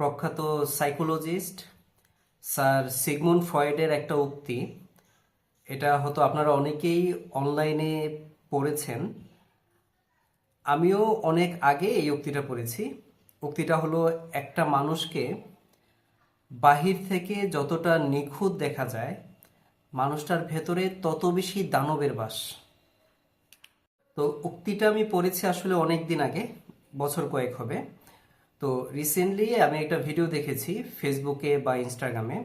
প্রখ্যাত psychologist sir Sigmund ফ্রয়েডের একটা উক্তি। এটা হয়তো আপনারা অনেকেই অনলাইনে পড়েছেন। আমিও অনেক আগে এই উক্তিটা পড়েছি। উক্তিটা হলো, একটা মানুষকে বাহির থেকে যতটা নিখুঁত দেখা যায়, মানুষটার ভেতরে তত বেশি দানবের বাস। তো উক্তিটা আমি পড়েছি আসলে অনেক দিন আগে, বছর কয়েক হবে। তো রিসেন্টলি আমি একটা ভিডিও দেখেছি ফেসবুকে বা ইনস্টাগ্রামে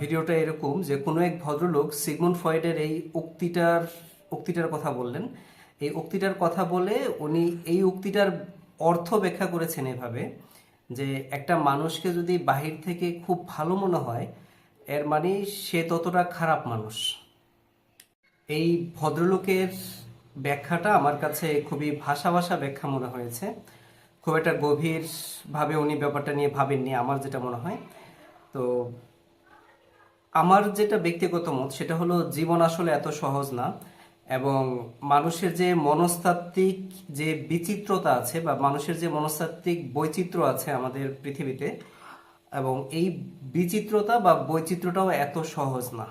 ভিডিওটা এরকম যে কোনো এক ভদ্রলোক সিগমুন্ড ফয়েডের এই উক্তিটার উক্তিটার কথা বললেন। এই উক্তিটার কথা বলে উনি এই উক্তিটার অর্থ ব্যাখ্যা করেছেন এভাবে যে একটা মানুষকে যদি বাহির থেকে খুব ভালো মনে হয়, এর মানে সে ততটা খারাপ মানুষ। এই ভদ্রলোকের ব্যাখ্যাটা আমার কাছে খুবই ভাষা ভাষা ব্যাখ্যা মনে হয়েছে। খুব একটা গভীরভাবে উনি ব্যাপারটা নিয়ে ভাবেননি, আমার যেটা মনে হয়। তো আমার যেটা ব্যক্তিগত মত, সেটা হলো জীবন আসলে এত সহজ না এবং মানুষের যে মনস্তাত্ত্বিক যে বিচিত্রতা আছে বা মানুষের যে মনস্তাত্ত্বিক বৈচিত্র্য আছে আমাদের পৃথিবীতে, এবং এই বিচিত্রতা বা বৈচিত্র্যটাও এত সহজ না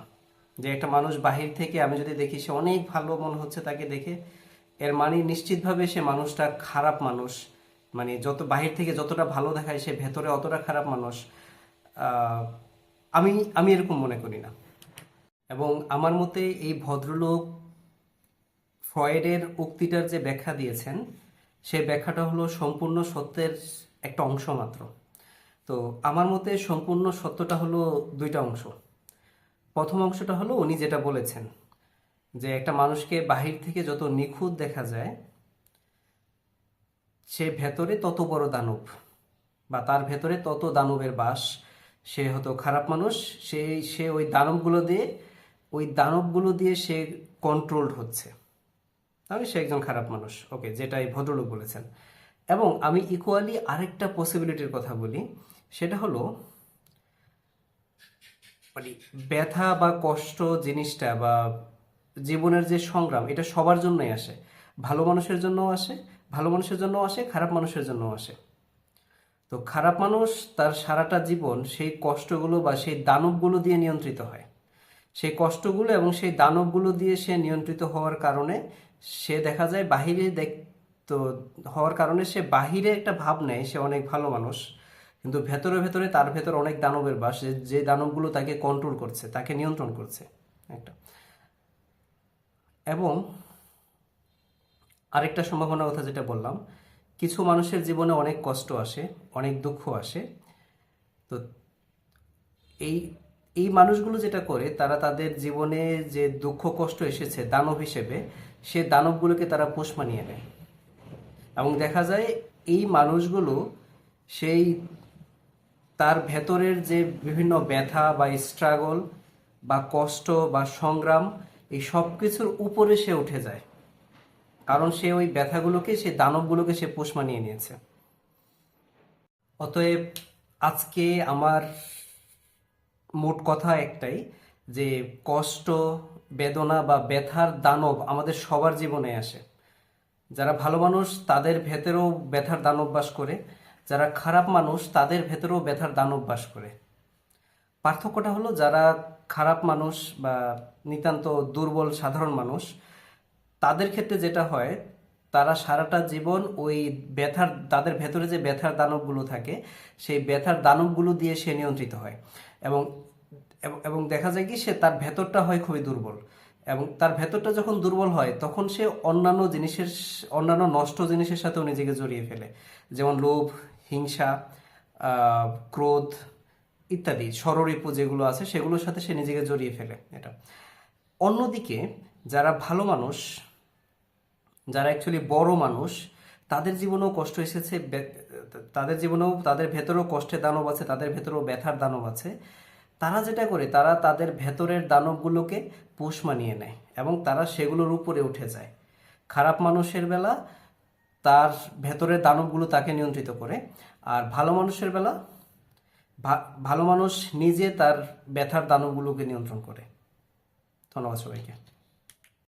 যে একটা মানুষ বাহির থেকে আমি যদি দেখি, সে অনেক ভালো মনে হচ্ছে তাকে দেখে, এর মানে নিশ্চিতভাবে সে মানুষটা খারাপ মানুষ। মানে যত বাহির থেকে যতটা ভালো দেখায় সে ভেতরে অতটা খারাপ মানুষ আমি আমি এরকম মনে করি না। এবং আমার মতে এই ভদ্রলোক ফ্রয়েডের উক্তিটার যে ব্যাখ্যা দিয়েছেন, সে ব্যাখ্যাটা হলো সম্পূর্ণ সত্যের একটা অংশ মাত্র। তো আমার মতে সম্পূর্ণ সত্যটা হলো দুইটা অংশ। প্রথম অংশটা হলো উনি যেটা বলেছেন, যে একটা মানুষকে বাহির থেকে যত নিখুঁত দেখা যায় সে ভেতরে তত বড় দানব বা তার ভেতরে তত দানবের বাস। সে হতো খারাপ মানুষ, সে সে ওই দানবগুলো দিয়ে, ওই দানবগুলো দিয়ে সে কন্ট্রোলড হচ্ছে। তাহলে সে একজন খারাপ মানুষ। ওকে যেটা এই ভদ্রলোক বলেছেন। এবং আমি ইকুয়ালি আরেকটা পসিবিলিটির কথা বলি, সেটা হলো মানে ব্যথা বা কষ্ট জিনিসটা বা জীবনের যে সংগ্রাম, এটা সবার জন্যই আসে। ভালো মানুষের জন্যও আসে ভালো মানুষের জন্যও আসে, খারাপ মানুষের জন্য আসে। তো খারাপ মানুষ তার সারাটা জীবন সেই কষ্টগুলো বা সেই দানবগুলো দিয়ে নিয়ন্ত্রিত হয়। সেই কষ্টগুলো এবং সেই দানবগুলো দিয়ে সে নিয়ন্ত্রিত হওয়ার কারণে সে দেখা যায় বাহিরে দেখ তো হওয়ার কারণে সে বাহিরে একটা ভাব নেয়, সে অনেক ভালো মানুষ। কিন্তু ভেতরে ভেতরে তার ভেতর অনেক দানবের বাস, যে দানবগুলো তাকে কন্ট্রোল করছে, তাকে নিয়ন্ত্রণ করছে। একটা। এবং আরেকটা সম্ভাবনার কথা যেটা বললাম, কিছু মানুষের জীবনে অনেক কষ্ট আসে, অনেক দুঃখ আসে। তো এই এই মানুষগুলো যেটা করে, তারা তাদের জীবনে যে দুঃখ, কষ্ট এসেছে দানব হিসেবে, সে দানবগুলোকে তারা পোষ মানিয়ে নেয়। এবং দেখা যায় এই মানুষগুলো সেই তার ভেতরের যে বিভিন্ন ব্যথা বা স্ট্রাগল বা কষ্ট বা সংগ্রাম, এই সব কিছুর উপরে সে উঠে যায়। কারণ সে ওই ব্যথাগুলোকে, সে দানবগুলোকে সে পোষ মানিয়ে নিয়েছে। অতএব আজকে আমার মোট কথা একটাই যে কষ্ট, বেদনা বা ব্যথার দানব আমাদের সবার জীবনে আসে। যারা ভালো মানুষ, তাদের ভেতরেও ব্যথার দানব বাস করে। যারা খারাপ মানুষ, তাদের ভেতরেও ব্যথার দানব বাস করে। পার্থক্যটা হলো, যারা খারাপ মানুষ বা নিতান্ত দুর্বল, সাধারণ মানুষ তাদের ক্ষেত্রে যেটা হয়, তারা সারাটা জীবন ওই ব্যথার, তাদের ভেতরে যে ব্যথার দানবগুলো থাকে, সেই ব্যথার দানবগুলো দিয়ে সে নিয়ন্ত্রিত হয়। এবং, এবং- দেখা যায় কি, সে তার ভেতরটা হয় খুবই দুর্বল। এবং তার ভেতরটা যখন দুর্বল হয়, তখন সে অন্যান্য জিনিসের, অন্যান্য নষ্ট জিনিসের সাথেও নিজেকে জড়িয়ে ফেলে। যেমন লোভ, হিংসা ক্রোধ ইত্যাদি ষড়রিপু যেগুলো আছে, সেগুলোর সাথে সে নিজেকে জড়িয়ে ফেলে এটা। অন্যদিকে, যারা ভালো মানুষ যারা অ্যাকচুয়ালি বড় মানুষ, তাদের জীবনেও কষ্ট এসেছে তাদের জীবনেও, তাদের ভেতরেও কষ্টের দানব আছে, তাদের ভেতরেও ব্যথার দানব আছে। তারা যেটা করে, তারা তাদের ভেতরের দানবগুলোকে পোষ মানিয়ে নেয় এবং তারা সেগুলোর উপরে উঠে যায়। খারাপ মানুষের বেলা তার ভেতরের দানবগুলো তাকে নিয়ন্ত্রিত করে, আর ভালো মানুষের বেলা ভালো মানুষ নিজে তার ব্যথার দানবগুলোকে নিয়ন্ত্রণ করে। ধন্যবাদ সবাইকে।